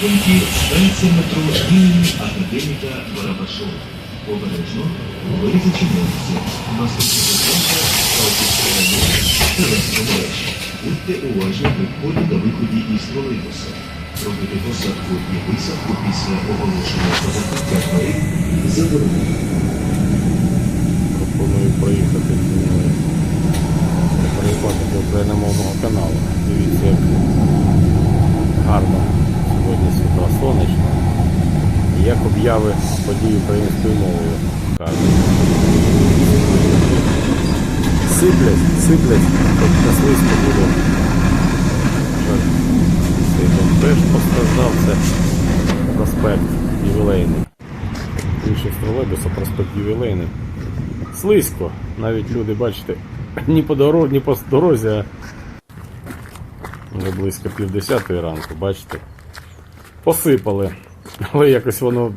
Станція метро імені академіка Барабашова. Обережно, зачиняються. Наступного район, Теренська мережа. Будьте уважні при вході та виході із тролейбуса. Робити посадку і висадку після оголошення про закриття дверей заборонено. Пропоную проїхати переходити до україномовного каналу. Дивіться, як гарно як обяви подій українською мовою. Сиплять, сиплять, хоч не слизько. Жаль, теж постраждав, це проспект ювілейний. З тролейбуса проспект ювілейний. Слизько. Навіть люди, бачите, ні по дорозі, ні по дорозі, а вже близько півдесятої ранку, бачите. Посипали. Але якось воно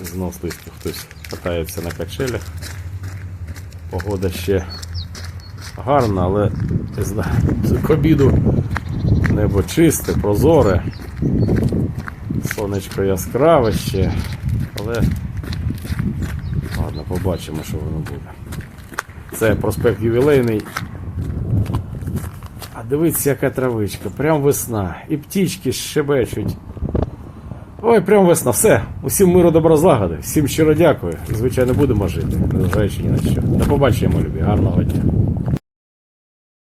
знов слизько хтось катається на качелях. Погода ще гарна, але не знаю, к обіду небо чисте, прозоре. Сонечко яскраве ще, але Ладно, побачимо, що воно буде. Це проспект ювілейний. А дивіться, яка травичка, прям весна. І птічки щебечуть. Ой, прям весна. Все. Усім миру добра злагоди. Всім щиро дякую. Звичайно, будемо жити, незважаючи ні на що. До побачення, любі. Гарного дня.